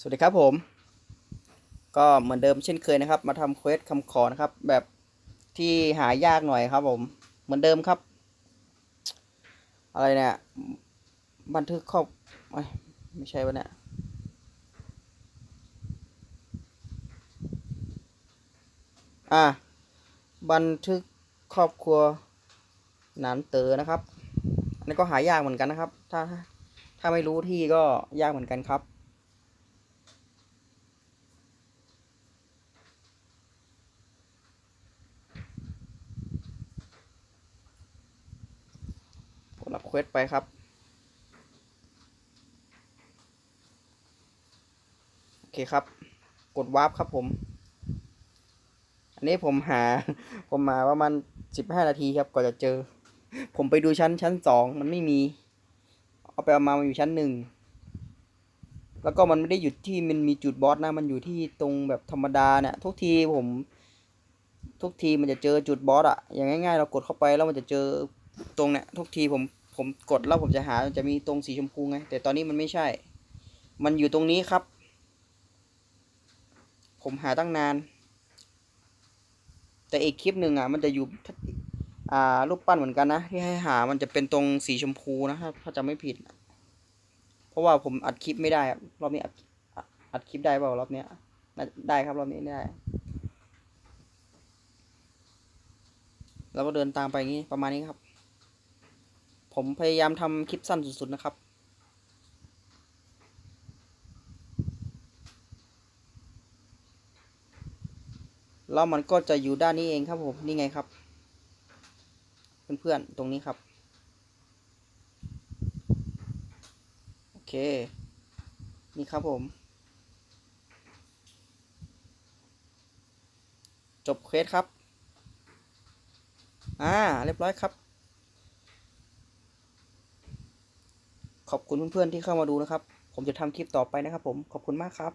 สวัสดีครับผม ก็เหมือนเดิมเช่นเคยนะครับ มาทำเควสคำขอนะครับ แบบที่หายากหน่อยครับ ผม เหมือนเดิมครับ อะไรเนี่ย บันทึกครอบไม่ใช่วะเนี่ยอะบันทึกครอบครัวหนานเตอนะครับ อันนี้ก็หายากเหมือนกันนะครับ ถ้าถ้าไม่รู้ที่ก็ยากเหมือนกันครับ รับเควสไปครับ โอเคครับ กดวาร์ปครับผม อันนี้ผมหา ผมมาประมาณสิบห้านาทีครับกว่าจะเจอ ผมไปดูชั้นชั้นสองมันไม่มี เอาไปเอามามันอยู่ชั้นหนึ่งแล้วก็มันไม่ได้หยุดที่มันมีจุดบอสนะ มันอยู่ที่ตรงแบบธรรมดาเนี่ย ทุกทีผม ทุกทีมันจะเจอจุดบอสอะอย่างง่ายๆ เรากดเข้าไปแล้วมันจะเจอตรงเนี่ยทุกทีผม ผมกดแล้วผมจะหาจะมีตรงสีชมพูไง แต่ตอนนี้มันไม่ใช่ มันอยู่ตรงนี้ครับ ผมหาตั้งนาน แต่อีกคลิปหนึ่งอะ มันจะอยู่อ่ารูปปั้นเหมือนกันนะ ที่ให้หามันจะเป็นตรงสีชมพูนะครับถ้าจะไม่ผิด เพราะว่าผมอัดคลิปไม่ได้ครับรอบนี้อัดอัดคลิปได้เปล่ารอบนี้ได้ครับรอบนี้ได้แล้วก็เดินตามไปอย่างนี้ประมาณนี้ครับ ผมพยายามทำคลิปสั้นสุดๆนะครับ แล้วมันก็จะอยู่ด้านนี้เองครับผม นี่ไงครับ เพื่อนๆ ตรงนี้ครับ โอเค นี่ครับผม จบเควสครับ อ่า เรียบร้อยครับ ขอบคุณเพื่อนๆที่เข้ามาดูนะครับ ผมจะทำคลิปต่อไปนะครับผม ขอบคุณมากครับ